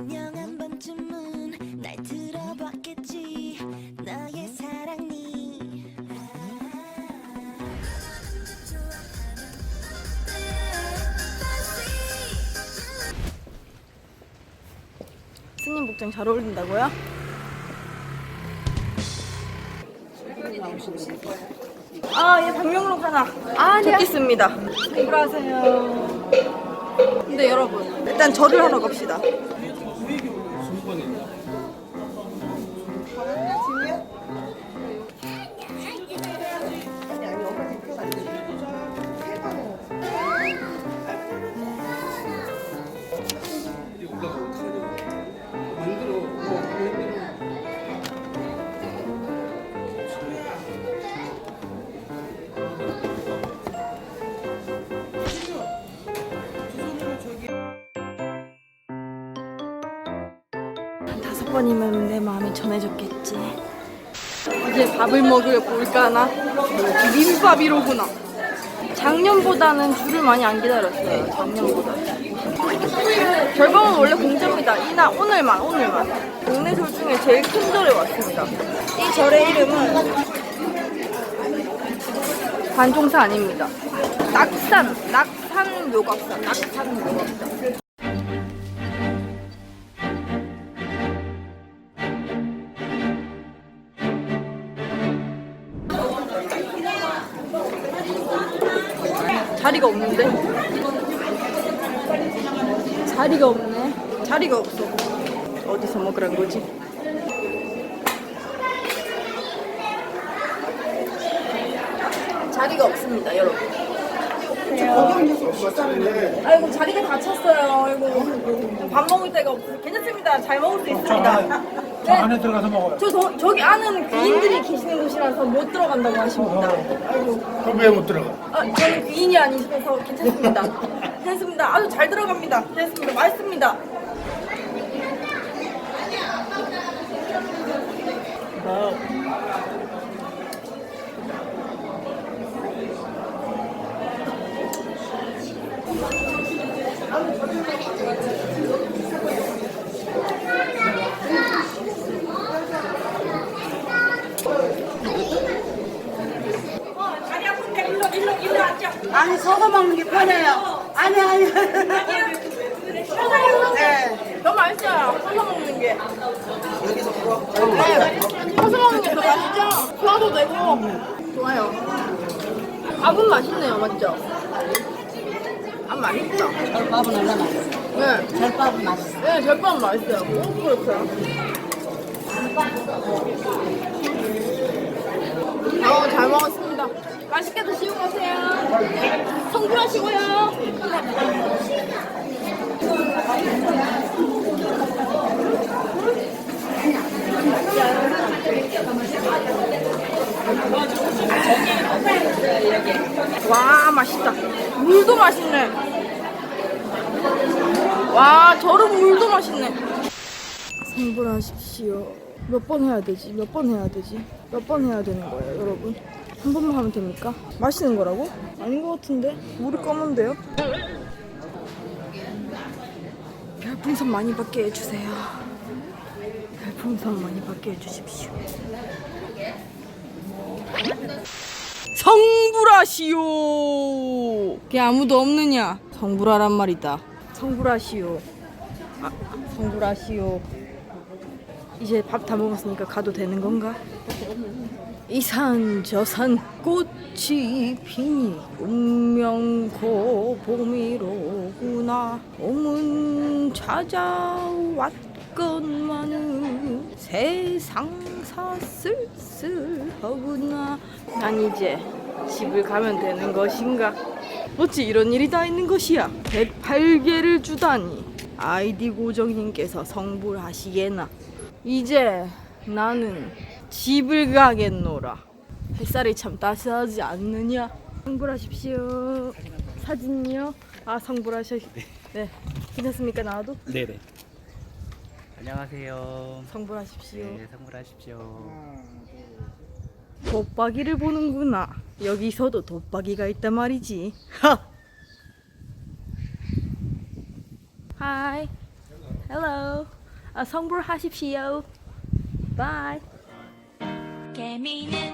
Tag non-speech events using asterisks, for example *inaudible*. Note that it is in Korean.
분명 한 번쯤은 날 들어봤겠지 너의 사랑니 스님 복장 잘 어울린다고요? 아, 예, 박명록 하나. 아, 네. 있습니다. 안녕하세요. 근데 여러분, 일단 절을 하러 갑시다. 다섯 번이면 내 마음이 전해졌겠지. 이제 밥을 먹을 볼까나? 비빔밥이로구나. 작년보다는 줄을 많이 안 기다렸어요. 작년보다. 결방은 원래 공짜입니다. 이날 오늘만 오늘만. 동네 절 중에 제일 큰 절에 왔습니다. 이 절의 이름은 관종사 아닙니다. 낙산, 낙산 묘각사, 낙산 묘각사. 자리가 없는데? 자리가 없네. 자리가 없어. 어디서 먹으란 거지? 자리가 없습니다, 여러분. 아이고 자리가 다 찼어요. 아이고 밥 먹을 데가 없어요. 괜찮습니다. 잘 먹을 수 있습니다. 저 안에 들어가서 먹어요. 저, 저 저기 아는 귀인들이 계시는 곳이라서 못 들어간다고 하십니다. 아이고. 그럼 왜못 들어가? 아, 저는 귀인이 아니셔서 괜찮습니다. *laughs* 괜찮습니다. 아주 잘 들어갑니다. 괜찮습니다. 맛있습니다. 다리 아픈데 일로 일로 앉자. 아니 서서 먹는 게 편해요. 아니 아니. 네. 너무 맛있어요. 서서 먹는 게. 네. 서서 먹는 게 더 맛있죠? 소화도 되고. 좋아요. 밥은 맛있네요, 맞죠? 밥 맛있다. 절밥은 얼마나 맛있어? 네. 절밥은 맛있어. 네, 절밥은 맛있어요. 꼭 그렇어요. 어, 잘 먹었습니다. 맛있게 드시고 가세요. 성불하시고요. 와, 맛있다. 물도 맛있네. 와, 저런 물도 맛있네. 성불하십시오. 몇 번 해야 되지? 몇 번 해야 되지? 몇 번 해야 되는 거예요, 여러분? 한 번만 하면 됩니까? 마시는 거라고? 아닌 것 같은데? 물이 검은데요? 별풍선 많이 받게 해주세요. 별풍선 많이 받게 해주십시오. 성불하시오. 걔 아무도 없느냐? 성불하란 말이다. 성불하시오. 아, 성불하시오. 이제 밥 다 먹었으니까 가도 되는 건가? 이산 저산 꽃이 피니 운명 고 봄이로구나. 봄은 찾아왔건만은 세상사 쓸쓸하구나. 난 이제 집을 가면 되는 것인가? 어찌 이런 일이 다 있는 것이야? 108개를 주다니. 아이디 고정님께서 성불하시게나 이제 나는 집을 가겠노라. 햇살이 참 따스하지 않느냐? 성불하십시오. 사진이요? 아 성불하셔. 네. 괜찮습니까 나와도? 네네. 안녕하세요. 성불하십시오. 네, 선물하십시오. 돋박이를 보는구나. 여기서도 돋박이가 있단 말이지. 하. 하이. Hello. 아, 성불하십시오. Bye. 개미는